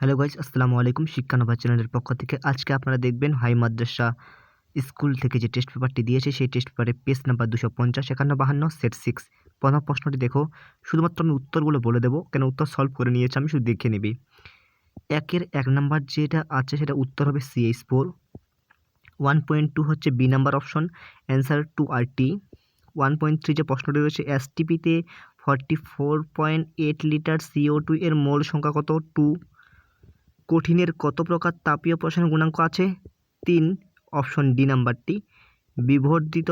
Hello guys আসসালামু আলাইকুম শিক্ষানবা চ্যানেলের পক্ষ থেকে। আজকে আপনারা দেখবেন হাই মাদ্রাসা স্কুল থেকে যে টেস্ট পেপারটি দিয়েছে, সেই টেস্ট পেপারে পেজ নাম্বার দুশো পঞ্চাশ, একান্ন, বাহান্ন, সেট সিক্স। প্রথম প্রশ্নটি দেখো, শুধুমাত্র আমি উত্তরগুলো বলে দেবো, কেন উত্তর সলভ করে নিয়েছি আমি শুধু দেখে নিবি। একের এক নাম্বার যেটা আছে, সেটা উত্তর হবে C H four. One point two হচ্ছে B number option, answer two আর টি। ওয়ান পয়েন্ট থ্রি যে প্রশ্নটি রয়েছে এসটিপিতে forty four point eight litre C O two এর মোল সংখ্যা কত? টু। কঠিনের কত প্রকার তাপীয় প্রসারণ গুণাঙ্ক আছে? তিন, অপশন ডি নাম্বারটি। বিবর্ধিত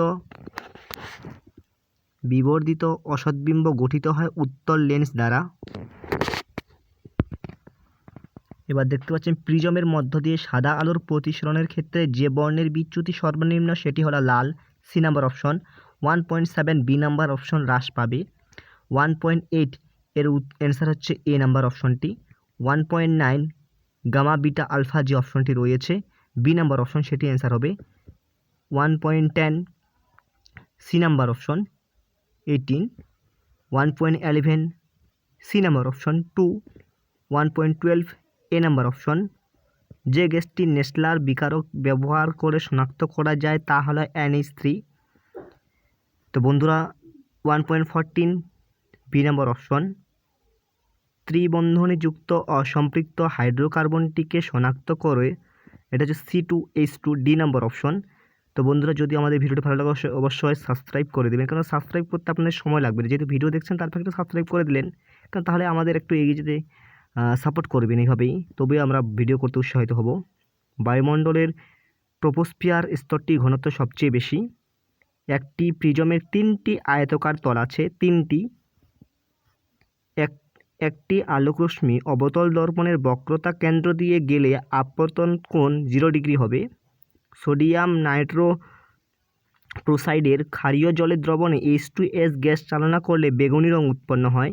বিবর্ধিত অসৎবিম্ব গঠিত হয় উত্তর লেন্স দ্বারা। এবার দেখতে পাচ্ছেন, প্রিজমের মধ্য দিয়ে সাদা আলোর প্রতিসরণের ক্ষেত্রে যে বর্ণের বিচ্যুতি সর্বনিম্ন সেটি হলো লাল। C number option. One point seven B number option হ্রাস পাবে। ওয়ান পয়েন্ট এইট এর অ্যান্সার হচ্ছে এ নাম্বার অপশনটি। One point nine gamma beta alpha যে অপশনটি রয়েছে বি নাম্বার অপশন সেটি অ্যান্সার হবে। One point ten C number option eighteen one point eleven C number option two one point twelve A number option যে গ্যাসটি Nessler বিকারক ব্যবহার করে শনাক্ত করা যায় তা হলো এনএইচ থ্রি তো বন্ধুরা one point fourteen B number option ত্রিবন্ধনীযুক্ত অসম্পৃক্ত হাইড্রোকার্বনটিকে শনাক্ত করে, এটা হচ্ছে C two H two D number option তো বন্ধুরা, যদি আমাদের ভিডিওটি ভালো লাগে, অবশ্যই সাবস্ক্রাইব করে দেবেন। কারণ সাবস্ক্রাইব করতে আপনাদের সময় লাগবে যেহেতু ভিডিও দেখছেন তারপর একটু সাবস্ক্রাইব করে দিলেন। কারণ তাহলে আমাদের একটু এগিয়ে যেতে সাপোর্ট করবেন এইভাবেই। তবে আমরা ভিডিও করতে উৎসাহিত হব। বায়ুমণ্ডলের ট্রোপোস্ফিয়ার স্তরটি ঘনত্ব সবচেয়ে বেশি। একটি প্রিজমের তিনটি আয়তকার তল আছে, তিনটি। একটি আলোকরশ্মি অবতল দর্পণের বক্রতা কেন্দ্র দিয়ে গেলে আপতন কোণ জিরো ডিগ্রি হবে। সোডিয়াম নাইট্রো প্রোসাইডের ক্ষারীয় জলের দ্রবণে এইচ টু এস গ্যাস চালনা করলে বেগুনি রং উৎপন্ন হয়।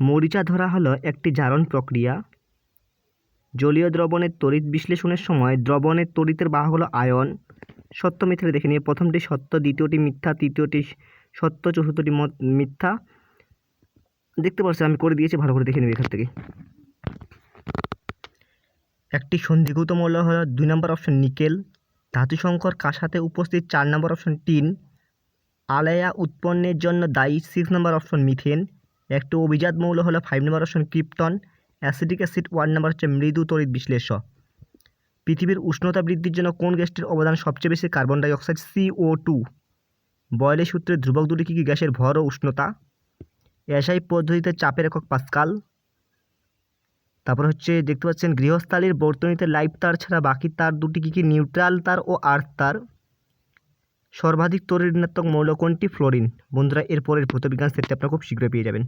মরিচা ধরা হলো একটি জারণ প্রক্রিয়া। জলীয় দ্রবণের তড়িৎ বিশ্লেষণের সময় দ্রবণের তড়িতের বাহক হলো আয়ন। সত্য মিথ্যা দেখে নিয়ে প্রথমটি সত্য, দ্বিতীয়টি মিথ্যা, তৃতীয়টি সত্য, চতুর্থটি মিথ্যা। দেখতে পাচ্ছেন আমি করে দিয়েছি, ভালো করে দেখে নেবে এখান থেকে। একটি সন্ধিভূত মৌল হলো দুই নম্বর অপশন নিকেল ধাতু সংকর কাঁসাতে উপস্থিত, চার নম্বর অপশন টিন, আলায়া উৎপন্নের জন্য দায়ী সিক্স নম্বর অপশন মিথেন, একটি অভিজাত মৌল হলো five number option krypton acidic acid one number হচ্ছে মৃদু তড়িৎ বিশ্লেষ্য। পৃথিবীর উষ্ণতা বৃদ্ধির জন্য কোন গ্যাসটির অবদান সবচেয়ে বেশি? Carbon dioxide C O two বয়লের সূত্রে ধ্রুবক দুটি কী কী গ্যাসের ভর ও উষ্ণতা? এসআই পদ্ধতিতে চাপের একক পাস্কাল। তারপর হচ্ছে দেখতে পাচ্ছেন, গৃহস্থালির বর্তনীতে লাইভ তার ছাড়া বাকি তার দুটি কী কী? নিউট্রাল তার ও আর্থ তার। সর্বাধিক তড়িৎ ঋণাত্মক মৌল কোনটি? ফ্লোরিন। বন্ধুরা, এরপরের ভৌতবিজ্ঞান সেটটি আপনারা খুব শীঘ্রই পেয়ে যাবেন।